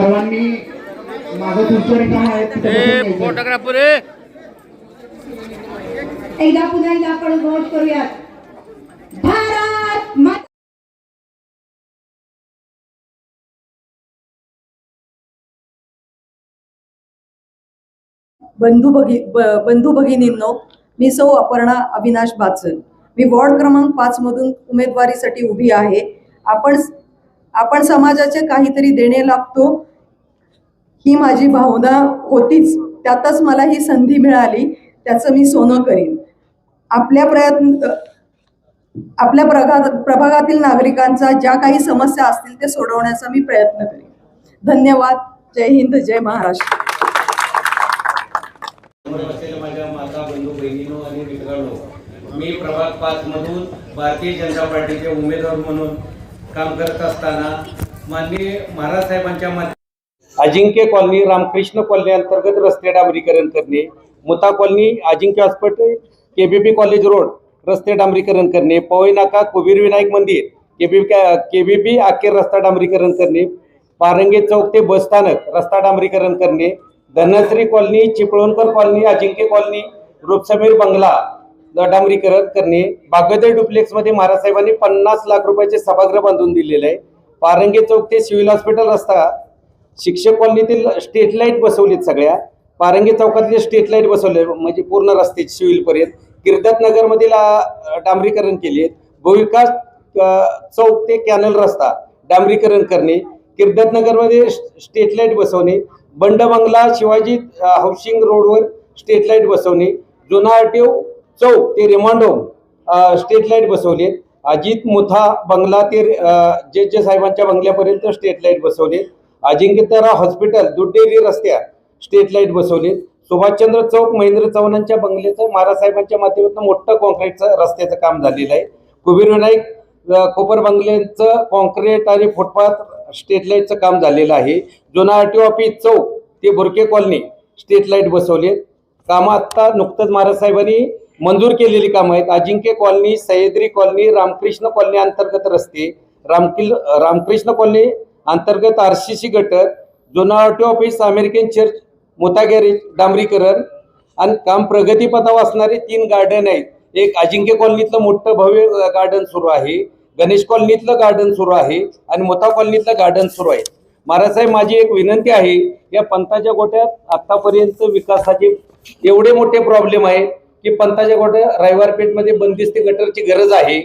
सर्वांनी माझं खुर्ची रिकाम घ्यायचं. फोटोग्राफर एकदा पुन्हा एकदा आपण घोष करूयात. भारत माता बंधू भगी बंधू भगिनींनो मी सौ अपर्णा अविनाश बाचल मी वॉर्ड क्रमांक पाच मधून उमेदवारीसाठी उभी आहे. आपण आपण समाजाचे काहीतरी देणे लागतो ही माझी भावना होतीच. त्यातच मला ही संधी मिळाली त्याचं मी सोनं करीन. आपल्या प्रयत्न आपल्या प्रभागात प्रभागातील नागरिकांचा ज्या काही समस्या असतील ते सोडवण्याचा मी प्रयत्न करीन. धन्यवाद. जय हिंद जय महाराष्ट्र. माझ्या माता बंधू बहिणीनो आणि मित्रांनो. मी प्रभाग पाच मधून भारतीय जनता पार्टीचे उमेदवार म्हणून काम करत असताना माननीय महाराज साहेबांच्या माध्यमातून अजिंक्य कॉलनी रामकृष्ण कॉलनी अंतर्गत रस्ते डांबरीकरण करणे Muta colony Ajinkya hospital KBP college road रस्ते डांबरीकरण करणे पवई नाका कुबीर विनायक मंदिर केबी केबीपी आखेर रस्ता डांबरीकरण करणे पारंगे चौक ते बस स्थानक रस्ता डांबरीकरण करणे Dhanashree colony Chiplunkar colony Ajinkya colony Roopsameer बंगला डांबरीकरण करणे बागोदर डुप्लेक्समध्ये महाराज साहेबांनी पन्नास लाख रुपयाचे सभागृह बांधून दिलेले आहे. पारंगे चौक ते सिव्हिल हॉस्पिटल रस्ता शिक्षक कॉलनीतील स्ट्रीट लाइट बसवलीत सगळ्या. पारंगी चौकातले स्ट्रीट लाइट बसवले म्हणजे पूर्ण रस्ते शिविलपर्यंत पर्यंत. नगरमधील डांबरीकरण केले भूविकास चौक ते कॅनल रस्ता डांबरीकरण करणे. कीर्तत नगरमध्ये स्ट्रीट लाइट बसवणे. बंड बंगला शिवाजी हाऊसिंग रोडवर स्ट्रीट लाइट बसवणे. जुना आरटीओ चौक ते रिमांडोम स्ट्रीट लाइट बसवले अजित मुथा बंगला ते जे जे साहेबांच्या बंगल्यापर्यंत स्ट्रीट लाइट बसवले अजिंक्यतारा हॉस्पिटल दुड्डेरी रस्त्यात स्ट्रीट लाइट बसवले सुभाषचंद्र चौक महेंद्र चव्हाणांच्या बंगल्याचं महाराजसाहेबांच्या माध्यमातून मोठं कॉन्क्रीटचं रस्त्याचं काम झालेलं आहे. कुबीर विनायक कोपर बंगल्यांचं कॉन्क्रीट आणि फुटपाथ स्ट्रीट लाईटचं काम झालेलं आहे. जुना आरटीओ ऑफिस चौक ते बुरके कॉलनी स्ट्रीट लाइट बसवले कामं आत्ता नुकतंच महाराजसाहेबांनी मंजूर केलेली कामं आहेत. Ajinkya colony Sahyadri colony Ramkrishna colony अंतर्गत रस्ते. रामकिल रामकृष्ण कॉलनी अंतर्गत आरसीसी गटर जुना ऑफिस अमेरिकन चर्च मोता गॅरेज डांबरीकरण आणि काम प्रगतीपथावर असणारे तीन गार्डन आहेत. एक अजिंक्य कॉलनीतलं मोठं भव्य गार्डन सुरू आहे. गणेश कॉलनीतलं गार्डन सुरू आहे आणि मोता कॉलनीतलं गार्डन सुरू आहे. महाराजसाहेब माझी एक विनंती आहे या पंथाच्या गोट्यात आतापर्यंत विकासाचे एवढे मोठे प्रॉब्लेम आहे की पंथाच्या गोट्या रविवारपेठमध्ये बंदिस्त गटरची गरज आहे.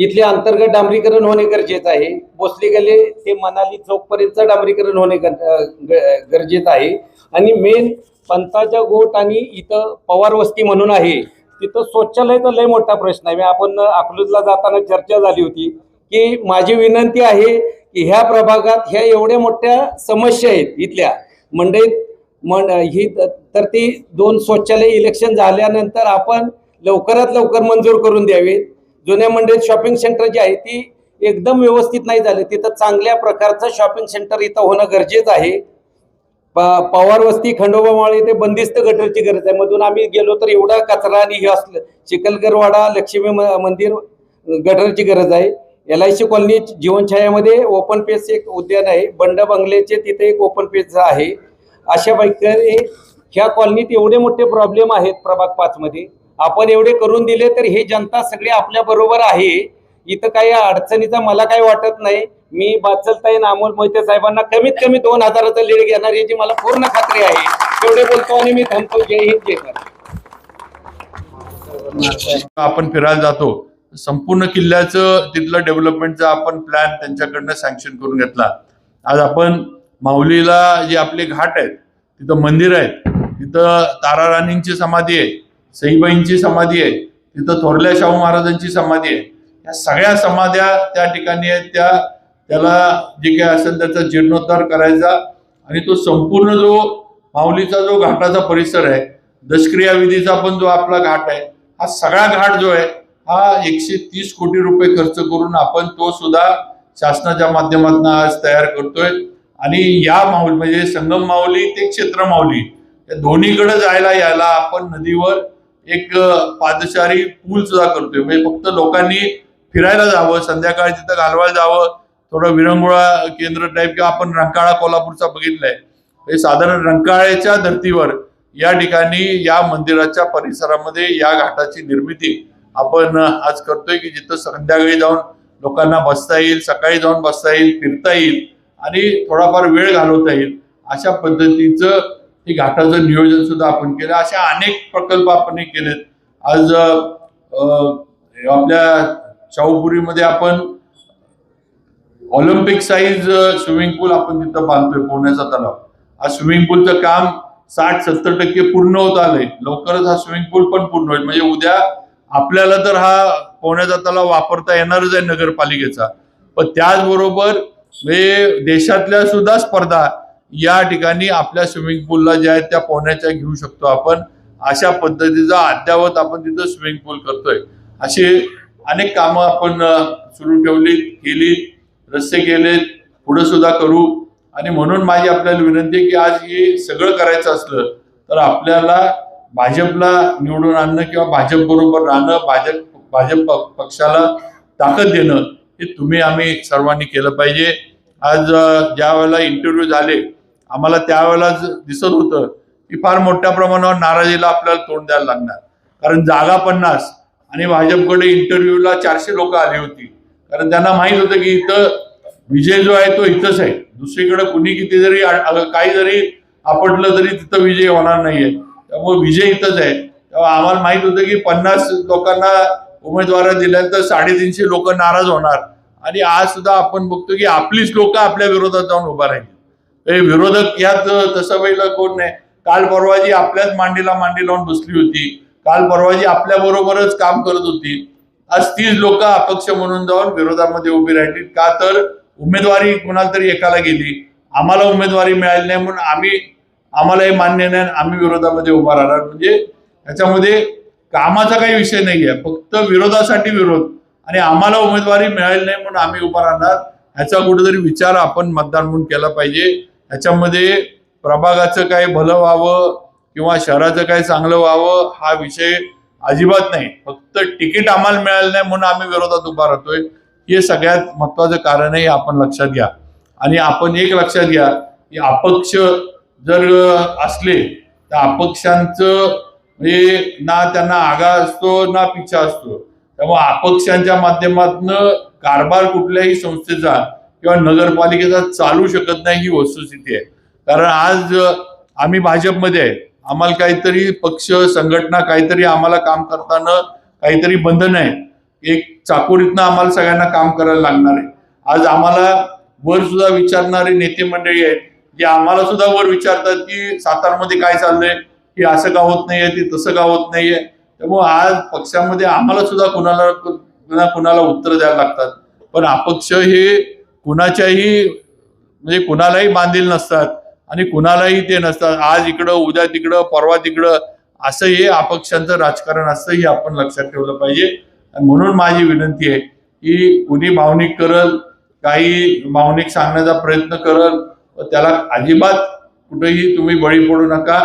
इथले अंतर्गत डांबरीकरण होणे गरजेचं आहे. भोसले गले ते मनाली चौकपर्यंतचं डांबरीकरण होणे गर- ग- गरजेचं आहे. आणि मेन पंताच्या गोट आणि इथं पवार वस्ती म्हणून आहे. तिथं शौचालयाचा लय मोठा प्रश्न आहे. आपण अकलूजला जाताना चर्चा झाली होती की माझी विनंती आहे की ह्या प्रभागात ह्या एवढ्या मोठ्या समस्या आहेत इथल्या. मंडईत मन ही तर ती दोन शौचालय इलेक्शन झाल्यानंतर आपण लवकरात लवकर मंजूर करून द्यावीत. जुन्या मंडळीत शॉपिंग सेंटर जी आहे ती एकदम व्यवस्थित नाही झाली. तिथं चांगल्या प्रकारचं शॉपिंग सेंटर इथं होणं गरजेचं आहे. पवार वस्ती खंडोबा माळी इथे बंदिस्त गटरची गरज आहे. मधून आम्ही गेलो तर एवढा कचरा आणि हे असलं. चिखलगरवाडा लक्ष्मी म- मंदिर गटरची गरज आहे. एल आय सी कॉलनी जीवनछायामध्ये ओपन पेस एक उद्यान आहे. बंड बंगल्याचे तिथे एक ओपन पेस आहे. अशा प्रकारे ह्या कॉलनीत एवढे मोठे प्रॉब्लेम आहेत प्रभाग पाचमध्ये. आपण एवढे करून दिले तर हे जनता सगळी आपल्या बरोबर आहे. इथं काही अडचणीचा मला काही वाटत नाही. मी बाचलताई अमोल मोहिते साहेबांना कमीत कमी दोन हजाराचा लीड घेणार याची मला पूर्ण खात्री आहे. तेवढे बोलतो आणि मी थांबतो. जय हिंद जय आपण फिरायला जातो. संपूर्ण किल्ल्याचं तिथलं डेव्हलपमेंटचा आपण प्लॅन त्यांच्याकडनं सँक्शन करून घेतला. आज आपण माऊलीला जे आपले घाट आहेत तिथं मंदिर आहे तिथं तारा राणींची समाधी आहे सईबाईंची समाधी आहे तिथं थोरल्या शाहू महाराजांची समाधी आहे. या सगळ्या समाध्या त्या ठिकाणी आहेत त्या त्याला जे काही असेल त्याचा जीर्णोद्धार करायचा आणि तो संपूर्ण जो माऊलीचा जो घाटाचा परिसर आहे दशक्रिया विधीचा पण जो आपला घाट आहे हा सगळा घाट जो आहे हा एकशे तीस कोटी रुपये खर्च करून आपण तो सुद्धा शासनाच्या माध्यमातून आज तयार करतोय. आणि या माऊली म्हणजे संगम माऊली ते क्षेत्र माऊली या दोन्हीकडे जायला यायला आपण नदीवर एक पादचारी पूल सुद्धा करतोय. म्हणजे फक्त लोकांनी फिरायला जावं संध्याकाळी तिथं घालवायला जावं थोडं विरंगुळा केंद्र टाईप किंवा आपण रंकाळा कोल्हापूरचा बघितलाय. हे साधारण रंकाळ्याच्या धर्तीवर या ठिकाणी या मंदिराच्या परिसरामध्ये या घाटाची निर्मिती आपण आज करतोय की जिथं संध्याकाळी जाऊन लोकांना बसता येईल सकाळी जाऊन बसता येईल फिरता येईल आणि थोडाफार वेळ घालवता येईल. अशा पद्धतीचं हे घाटाचं नियोजन सुद्धा आपण केलं. अशा अनेक प्रकल्प आपण केलेत. आज आपल्या शाहूपुरीमध्ये आपण ऑलिम्पिक साईज स्विमिंग पूल आपण तिथं बांधतोय पोहण्याचा तलाव. हा स्विमिंग पूलचं काम साठ सत्तर टक्के पूर्ण होत आलंय. लवकरच हा स्विमिंग पूल पण पूर्ण होईल. म्हणजे उद्या आपल्याला तर हा पोहण्याचा तलाव वापरता येणारच आहे नगरपालिकेचा. पण त्याचबरोबर हे देशातल्या सुद्धा स्पर्धा या ठिकाणी आपल्या स्विमिंग पूलला ज्या आहेत त्या पोहण्याच्या घेऊ शकतो आपण. अशा पद्धतीचा अद्यावत आपण तिथं स्विमिंग पूल करतोय. अशी अनेक कामं आपण सुरू ठेवली केली रस्ते केलेत पुढे सुद्धा करू. आणि म्हणून माझी आपल्याला विनंती आहे की आज हे सगळं करायचं असलं तर आपल्याला भाजपला निवडून आणणं किंवा भाजप बरोबर राहणं भाजप भाजप प- पक्षाला ताकद देणं हे तुम्ही आम्ही सर्वांनी केलं पाहिजे. आज ज्या वेळेला इंटरव्ह्यू झाले आम्हाला त्यावेळेला दिसत होतं की फार मोठ्या प्रमाणावर नाराजीला आपल्याला तोंड द्यायला लागणार. कारण जागा पन्नास आणि भाजपकडे इंटरव्ह्यूला चारशे लोक आली होती. कारण त्यांना माहीत होतं की इथं विजय जो आहे तो इथंच आहे. दुसरीकडे कुणी किती जरी काही जरी आपटलं तरी तिथं विजय होणार नाहीये. त्यामुळे विजय इथंच आहे. तेव्हा आम्हाला माहीत होतं की पन्नास लोकांना उमेदवार दिल्यानंतर साडेतीनशे लोक नाराज होणार. आणि आज सुद्धा आपण बघतो की आपलीच लोक आपल्या विरोधात जाऊन उभा राहिली. हे विरोधक यात तसं पहिलं कोण नाही. काल परवाजी आपल्याच मांडीला मांडी लावून बसली होती. काल परवाजी आपल्या बरोबरच काम करत होती. आज तीच लोक अपक्ष म्हणून जाऊन विरोधामध्ये उभी राहिली. का तर उमेदवारी कुणाला तरी एकाला गेली. आम्हाला उमेदवारी मिळाली नाही म्हणून आम्ही आम्हाला हे मान्य नाही आम्ही विरोधामध्ये उभा राहणार. म्हणजे याच्यामध्ये कामाचा काही विषय नाहीये फक्त विरोधासाठी विरोध आणि आम्हाला उमेदवारी मिळाली नाही म्हणून आम्ही उभा राहणार. ह्याचा कुठेतरी विचार आपण मतदान म्हणून केला पाहिजे. ह्याच्यामध्ये प्रभागाचं काय भलं व्हावं किंवा शहराचं काय चांगलं व्हावं हा विषय अजिबात नाही. फक्त तिकीट आम्हाला मिळालं नाही म्हणून आम्ही विरोधात उभा राहतोय. हे सगळ्यात महत्वाचं कारण आहे हे आपण लक्षात घ्या. आणि आपण एक लक्षात घ्या की अपक्ष जर असले तर अपक्षांचं म्हणजे ना त्यांना आगा असतो ना पिछा असतो. त्यामुळे अपक्षांच्या माध्यमातून कारभार कुठल्याही संस्थेचा किंवा नगरपालिकेचा चालू शकत नाही ही वस्तुस्थिती आहे. कारण आज आम्ही भाजपमध्ये आहे. आम्हाला काहीतरी पक्ष संघटना काहीतरी आम्हाला काम करताना काहीतरी बंधन आहे. एक चाकोरीतनं आम्हाला सगळ्यांना काम करायला लागणार आहे. आज आम्हाला वर सुद्धा विचारणारे नेते मंडळी आहेत जे आम्हाला सुद्धा वर विचारतात की सातारमध्ये काय चाललंय की असं का होत नाहीये ते तसं का होत नाहीये. त्यामुळे आज पक्षामध्ये आम्हाला सुद्धा कुणाला कुणाला उत्तर द्यायला लागतात. पण अपक्ष हे कुणाच्याही म्हणजे कुणालाही बांधील नसतात आणि कुणालाही ते नसतात. आज इकडं उद्या तिकडं परवा तिकडं असं हे अपक्षांचं राजकारण असतं हे आपण लक्षात ठेवलं पाहिजे. आणि म्हणून माझी विनंती आहे की कुणी भावनिक करल काही भावनिक सांगण्याचा प्रयत्न करल व त्याला अजिबात कुठेही तुम्ही बळी पडू नका.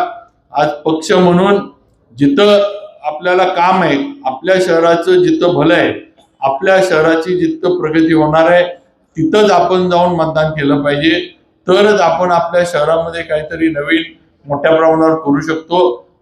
आज पक्ष म्हणून जिथं आपल्याला काम आहे आपल्या शहराचं जिथं भलं आहे आपल्या शहराची जिथं प्रगती होणार आहे तिथंच आपण जाऊन मतदान केलं पाहिजे. तरच आपण आपल्या शहरामध्ये काहीतरी नवीन मोठ्या प्रमाणावर करू शकतो.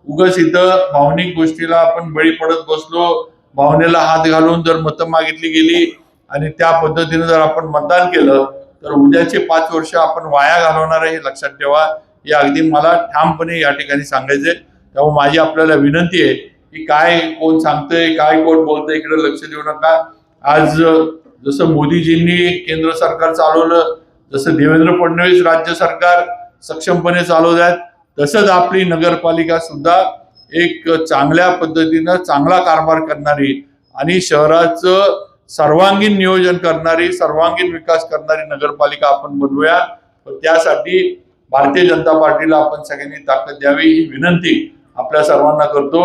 उगाच इथं भावनिक गोष्टीला आपण बळी पडत बसलो. भावनेला हात घालून जर मतं मागितली गेली आणि त्या पद्धतीने जर आपण मतदान केलं तर उद्याचे पाच वर्ष आपण वाया घालवणार आहे हे लक्षात ठेवा. हे अगदी मला ठामपणे या ठिकाणी सांगायचंय. त्यामुळे माझी आपल्याला विनंती आहे की काय कोण सांगतंय काय कोण बोलतंय इकडे लक्ष देऊ नका. आज जसं मोदीजींनी केंद्र सरकार चालवलं जसं देवेंद्र फडणवीस राज्य सरकार सक्षमपणे चालवत आहेत तसंच आपली नगरपालिका सुद्धा एक चांगल्या पद्धतीनं चांगला कारभार करणारी आणि शहराचं सर्वांगीण नियोजन करणारी सर्वांगीण विकास करणारी नगरपालिका आपण बनवूया. त्यासाठी भारतीय जनता पार्टीला आपण सगळ्यांनी ताकद द्यावी ही विनंती आपल्या सर्वांना करतो.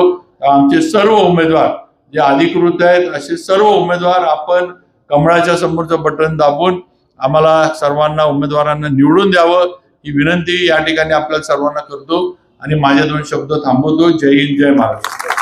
आमचे सर्व उमेदवार जे अधिकृत आहेत असे सर्व उमेदवार आपण कमळाच्या समोरचं बटन दाबून आम्हाला सर्वांना उमेदवारांना निवडून द्यावं ही विनंती या ठिकाणी आपल्या सर्वांना करतो. आणि माझे दोन शब्द थांबवतो. जय हिंद जय महाराष्ट्र.